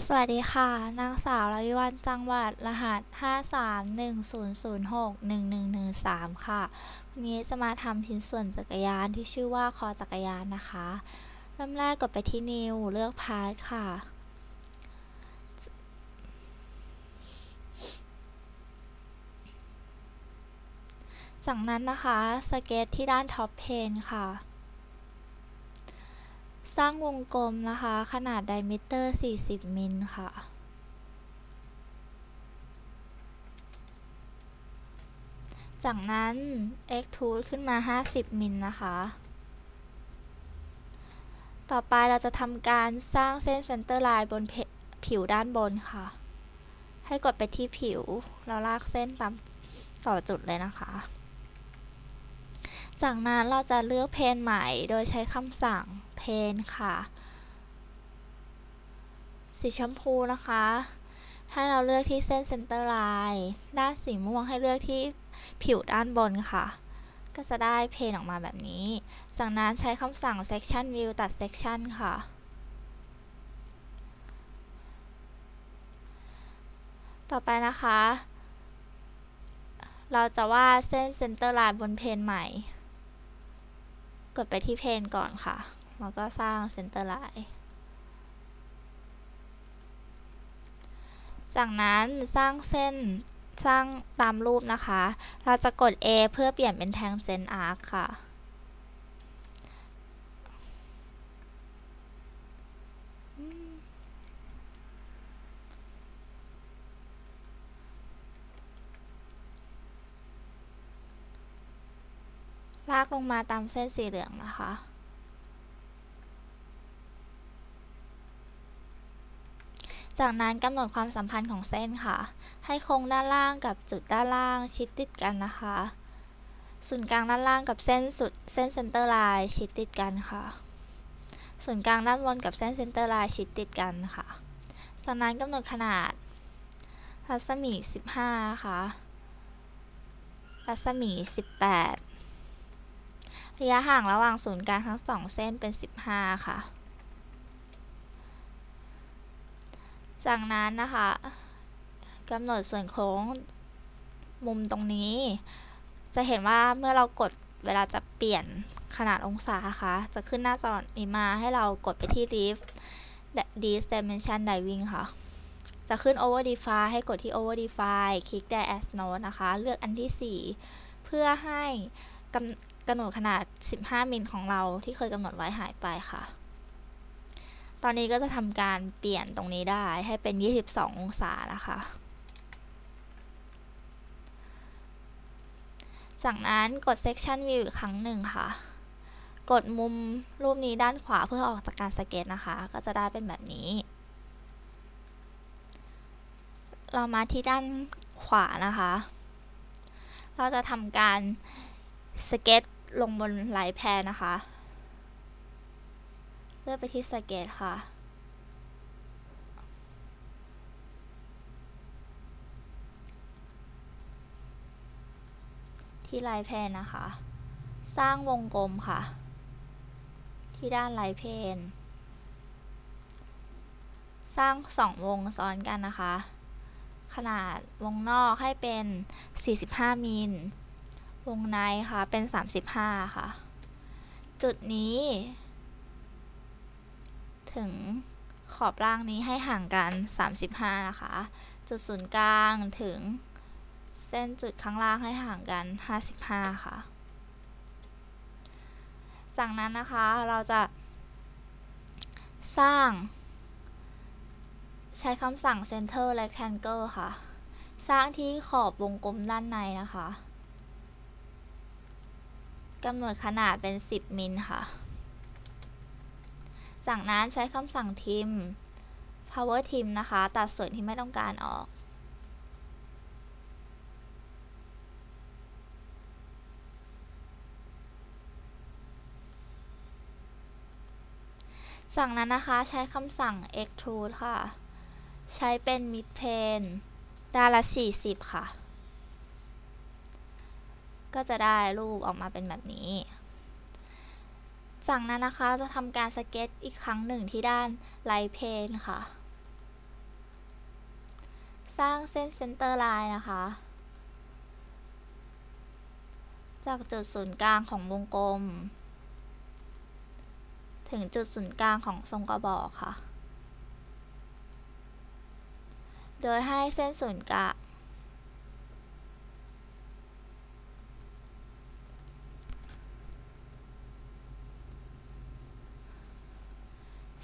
สวัสดีค่ะ นางสาวรวิวันจังหวัดรหัส 5310061113 ค่ะ วันนี้จะมาทำชิ้นส่วนจักรยานที่ชื่อว่าคอจักรยานนะคะ เริ่มแรกกดไปที่ New เลือกพาร์ทค่ะ จากนั้นนะคะ สเก็ตที่ด้านท็อปเพนค่ะ สร้างวงกลมนะคะ ขนาดไดมิเตอร์ 40 มิลค่ะ จากนั้น extrude ขึ้นมา 50 มิลนะคะ ต่อไปเราจะทำการสร้างเส้นเซนเตอร์ไลน์บนผิวด้านบนค่ะ ให้กดไปที่ผิวแล้วลากเส้นตามต่อจุดเลยนะคะ จากนั้นเราจะเลือกเพนใหม่โดยใช้คำสั่ง เพนค่ะ สีชมพูนะคะ ให้เราเลือกที่เส้นเซนเตอร์ไลน์ด้านสีม่วงให้เลือกที่ผิวด้านบนค่ะ ก็จะได้เพนออกมาแบบนี้ จากนั้นใช้คำสั่ง section view ตัด section ค่ะต่อไปนะคะ เราจะวาดเส้นเซนเตอร์ไลน์บนเพนใหม่ กดไปที่เพนก่อนค่ะ แล้วก็สร้างเซนเตอร์ไลน์จากนั้นสร้างเส้นสร้างตามรูปนะคะ เราจะกด A เพื่อเปลี่ยนเป็นแทงเซนอาร์คค่ะ ลากลงมาตามเส้นสีเหลืองนะคะ จากนั้นกำหนดความสัมพันธ์ของเส้นค่ะ ให้โค้งด้านล่างกับจุดด้านล่างชิดติดกันนะคะ ศูนย์กลางด้านล่างกับเส้นสุดเส้นเซนเตอร์ไลน์ชิดติดกันค่ะ ศูนย์กลางด้านบนกับเส้นเซนเตอร์ไลน์ชิดติดกันค่ะ จากนั้นกำหนดขนาด รัศมี 15 ค่ะ รัศมี 18 ระยะห่างระหว่างศูนย์กลางทั้งสองเส้นเป็น 15 ค่ะ จากนั้นนะคะกำหนดส่วนโค้งมุมตรงนี้ จะเห็นว่าเมื่อเรากดเวลาจะเปลี่ยนขนาดองศาค่ะ จะขึ้นหน้าจอนี้มาให้เรากดไปที่ Lift This Dimension Diving ค่ะ จะขึ้น Over Define ให้กดที่ Over Define คลิก Drag as Node นะคะ เลือกอันที่ 4 เพื่อให้กำกำหนดขนาด 15 มิลของเราที่เคยกำหนดไว้หายไปค่ะ ตอนนี้ก็จะทำการเปลี่ยนตรงนี้ได้ให้เป็น 22 องศานะคะ จากนั้นกด section view อีกครั้งหนึ่งค่ะ กดมุมรูปนี้ด้านขวาเพื่อออกจากการสเก็ตนะคะ ก็จะได้เป็นแบบนี้ เรามาที่ด้านขวานะคะ เราจะทำการสเก็ตลงบนไหลแพนนะคะ เลือกไปที่สเกตค่ะ ที่ลน์แพนนะคะ สร้างวงกลมค่ะ ที่ด้านลน์เพนสร้างสองวงซ้อนกันนะคะ ขนาดวงนอกให้เป็น 45 มิล วงในค่ะเป็น 35 ค่ะ จุดนี้ ถึงขอบล่างนี้ให้ห่างกัน 35 นะคะ จุดศูนย์กลางถึงเส้นจุดข้างล่างให้ห่างกัน 55 ค่ะ จากนั้นนะคะเราจะ สร้าง ใช้คำสั่ง center rectangle ค่ะ สร้างที่ขอบวงกลมด้านในนะคะกำหนดขนาดเป็น 10 มิลค่ะ จากนั้นใช้คำสั่ง trim power trim นะคะ ตัดส่วนที่ไม่ต้องการออก จากนั้นนะคะใช้คำสั่ง extrude ค่ะ ใช้เป็น mid plane ด้านละ 40 ค่ะ ก็จะได้รูปออกมาเป็นแบบนี้ จากนั้นนะคะจะทำการสเก็ตอีกครั้งหนึ่งที่ด้านไลท์เพนค่ะ สร้างเส้นเซนเตอร์ไลน์นะคะ จากจุดศูนย์กลางของวงกลม ถึงจุดศูนย์กลางของทรงกระบอกค่ะ โดยให้เส้นศูนย์กลาง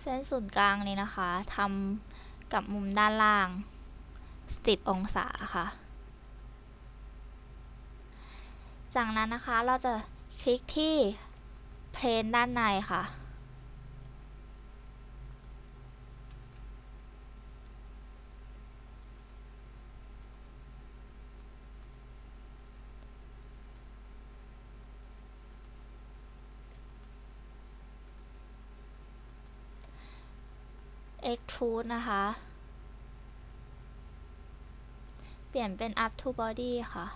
เส้นศูนย์กลางนี้นะคะทำกับมุมด้านล่าง 10 องศาค่ะ จากนั้นนะคะเราจะคลิกที่เพลนด้านในค่ะ extrude นะคะ เปลี่ยนเป็น up to body ค่ะ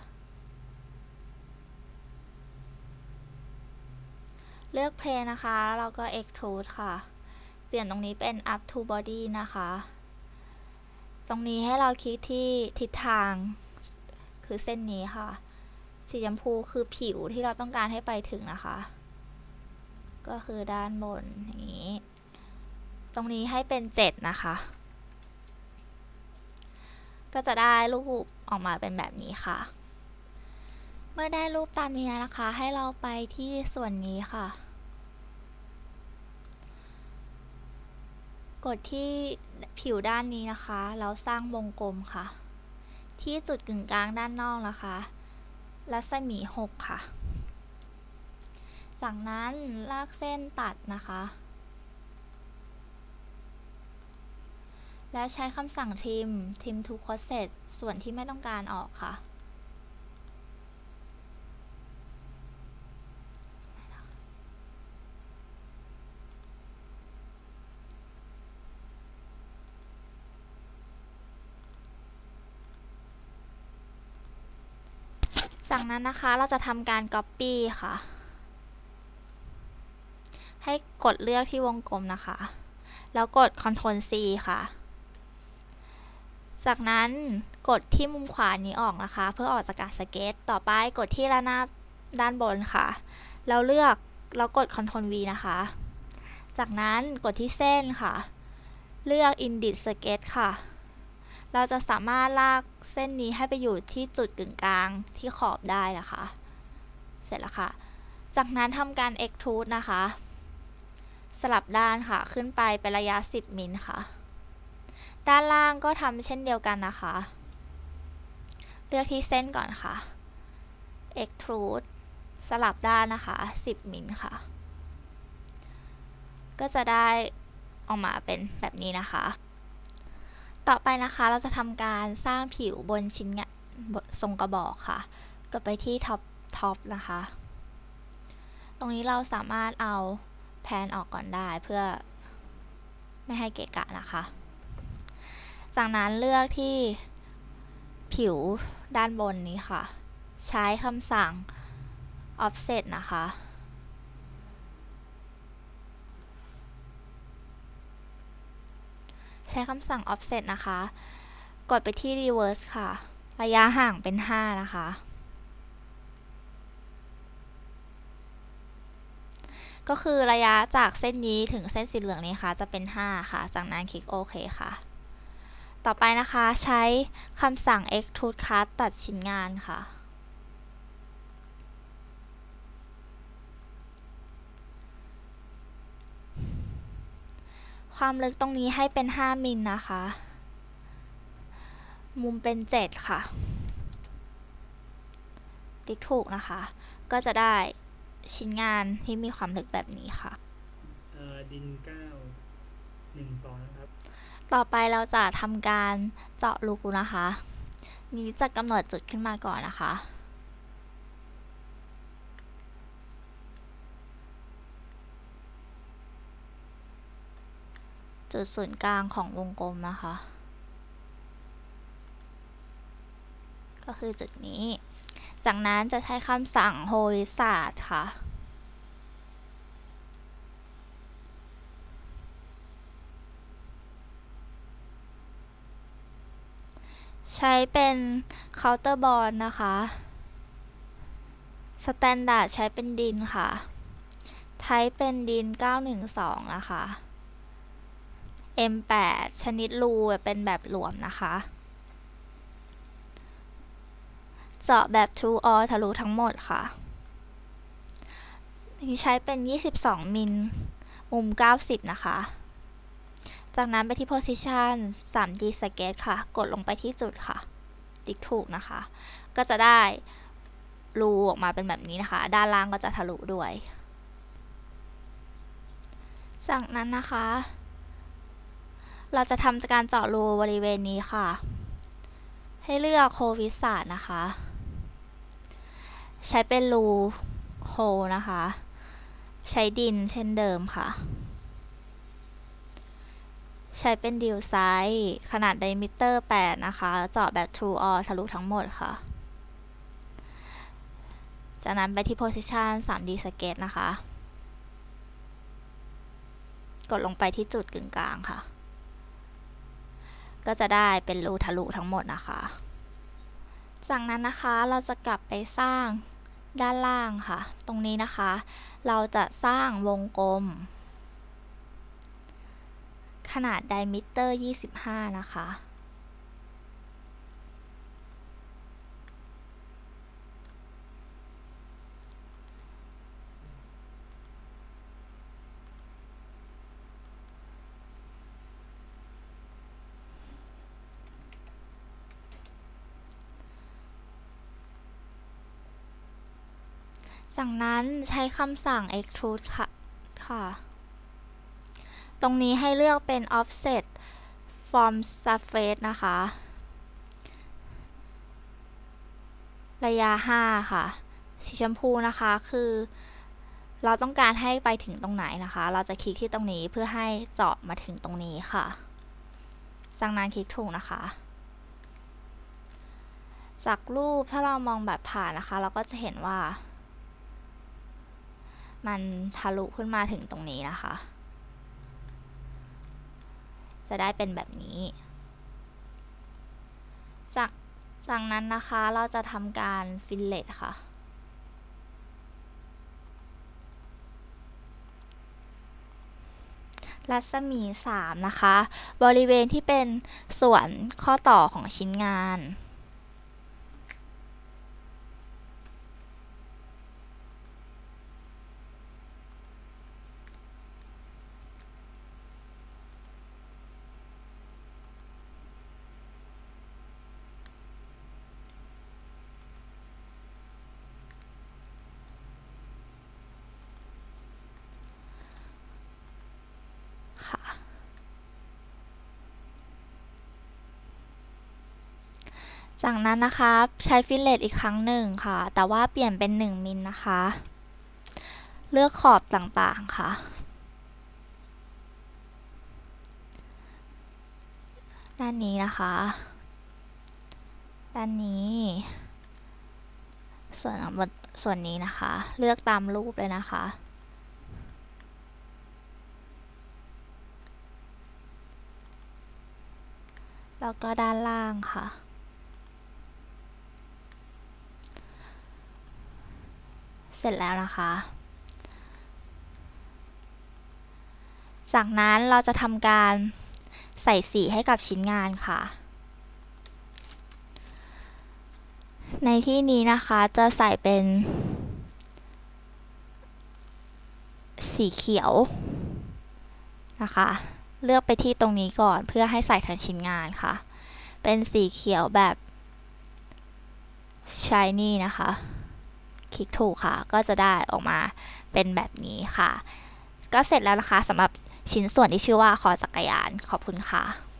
เลือกเพลนนะคะแล้วก็ extrude ค่ะ เปลี่ยนตรงนี้เป็น up to body นะคะ ตรงนี้ให้เราคลิกที่ทิศทาง คือเส้นนี้ค่ะ สีชมพูคือผิวที่เราต้องการให้ไปถึงนะคะ ก็คือด้านบนอย่างนี้ ตรงนี้ให้เป็น 7 นะคะ ก็จะได้รูปออกมาเป็นแบบนี้ค่ะ เมื่อได้รูปตามนี้นะคะ ให้เราไปที่ส่วนนี้ค่ะ กดที่ผิวด้านนี้นะคะ แล้วสร้างวงกลมค่ะ ที่จุดกึ่งกลางด้านนอกนะคะ รัศมี 6 ค่ะ จากนั้นลากเส้นตัดนะคะ แล้วใช้คำสั่งทิมทิม to crossset ส่วนที่ไม่ต้องการออกค่ะ จากนั้นนะคะเราจะทำการ Copy ค่ะ ให้กดเลือกที่วงกลมนะคะ แล้วกด Ctrl C ค่ะ จากนั้นกดที่มุมขวานี้ออกนะคะ เพื่อออกจากการสเก็ต ต่อไปกดที่ระนาบด้านบนค่ะแล้วเลือกแล้วกด Ctrl V นะคะ จากนั้นกดที่เส้นค่ะ เลือก Indent Sketch ค่ะ เราจะสามารถลากเส้นนี้ให้ไปอยู่ที่จุดกึ่งกลางที่ขอบได้นะคะ เสร็จแล้วค่ะ จากนั้นทำการ extrude นะคะ สลับด้านค่ะ ขึ้นไปเป็นระยะ 10 มิลค่ะ ด้านล่างก็ทำเช่นเดียวกันนะคะ เลือกที่เส้นก่อนค่ะ extrude สลับด้านนะคะ 10 มิลค่ะ ก็จะได้ออกมาเป็นแบบนี้นะคะ ต่อไปนะคะเราจะทำการสร้างผิวบนชิ้นงานทรงกระบอกค่ะก็ไปที่ท็อปท็อปนะคะ ตรงนี้เราสามารถเอาแพนออกก่อนได้เพื่อไม่ให้เกะกะนะคะ จากนั้นเลือกที่ผิวด้านบนนี้ค่ะ ใช้คำสั่ง offset นะคะ ใช้คำสั่ง offset นะคะ กดไปที่ reverse ค่ะ ระยะห่างเป็น 5 นะคะ ก็คือระยะจากเส้นนี้ถึงเส้นสีเหลืองนี้ค่ะ จะเป็น 5 ค่ะ จากนั้นคลิกโอเคค่ะ ต่อไปนะคะใช้คำสั่ง extrude cut ตัดชิ้นงานค่ะ ความลึกตรงนี้ให้เป็น 5 มิลนะคะ มุมเป็น 7 ค่ะ ติ๊กถูกนะคะ ก็จะได้ชิ้นงานที่มีความลึกแบบนี้ค่ะ ดินเก้าหนึ่งสองนะครับ ต่อไปเราจะทำการเจาะรูนะคะ นี้จะกำหนดจุดขึ้นมาก่อนนะคะ จุดศูนย์กลางของวงกลมนะคะ ก็คือจุดนี้ จากนั้นจะใช้คำสั่งโฮลิซาดค่ะ ใช้เป็นเคาน์เตอร์บอลนะคะสแตนดาร์ดใช้เป็นดินค่ะ ไทป์เป็นดิน 912 นะคะ M8 ชนิดรูเป็นแบบหลวมนะคะ เจาะแบบ True All ทะลุทั้งหมดค่ะ นี่ใช้เป็น 22 มิล มุม 90 นะคะ จากนั้นไปที่ Position 3D Sketch ค่ะ กดลงไปที่จุดค่ะ ติ๊กถูกนะคะ ก็จะได้รูออกมาเป็นแบบนี้นะคะ ด้านล่างก็จะทะลุด้วย จากนั้นนะคะ เราจะทำการเจาะรูบริเวณนี้ค่ะ ให้เลือกโควิสาดนะคะ ใช้เป็นรูโฮนะคะ ใช้ดินเช่นเดิมค่ะ ใช้เป็นดิวไซส์ขนาดไดมิเตอร์ 8 นะคะ เจาะแบบ True All ทะลุทั้งหมดค่ะ จากนั้นไปที่ Position 3D Sketch นะคะ กดลงไปที่จุดกึ่งกลางค่ะ ก็จะได้เป็นรูทะลุทั้งหมดนะคะ จากนั้นนะคะเราจะกลับไปสร้างด้านล่างค่ะ ตรงนี้นะคะ เราจะสร้างวงกลม ขนาดไดมิเตอร์ 25 นะคะ จากนั้นใช้คำสั่ง extrude ค่ะค่ะ ตรงนี้ให้เลือกเป็น offset from surface นะคะ ระยะ 5 ค่ะ สีชมพูนะคะคือ เราต้องการให้ไปถึงตรงไหนนะคะ เราจะคลิกที่ตรงนี้เพื่อให้เจาะมาถึงตรงนี้ค่ะจากนั้นคลิกถูกนะคะจากรูปถ้าเรามองแบบผ่านนะคะ เราก็จะเห็นว่า มันทะลุขึ้นมาถึงตรงนี้นะคะ จะได้เป็นแบบนี้ จากจากนั้นนะคะเราจะทำการฟิลเลตค่ะ รัศมี 3 นะคะ บริเวณที่เป็นส่วนข้อต่อของชิ้นงาน ค่ะ จากนั้นนะคะใช้ฟิลเลตอีกครั้งหนึ่งค่ะ แต่ว่าเปลี่ยนเป็น 1 มิลนะคะ เลือกขอบต่างๆค่ะ ด้านนี้นะคะ ด้านนี้ ส่วนบนส่วนนี้นะคะ เลือกตามรูปเลยนะคะแล้วก็ด้านล่างค่ะ เสร็จแล้วนะคะ จากนั้นเราจะทำการใส่สีให้กับชิ้นงานค่ะ ในที่นี้นะคะจะใส่เป็น สีเขียวนะคะ เลือกไปที่ตรงนี้ก่อนเพื่อให้ใส่ทั้งชิ้นงานค่ะ เป็นสีเขียวแบบ shiny นะคะ คลิกถูกค่ะ ก็จะได้ออกมาเป็นแบบนี้ค่ะ ก็เสร็จแล้วนะคะสำหรับชิ้นส่วนที่ชื่อว่าคอจักรยาน ขอบคุณค่ะ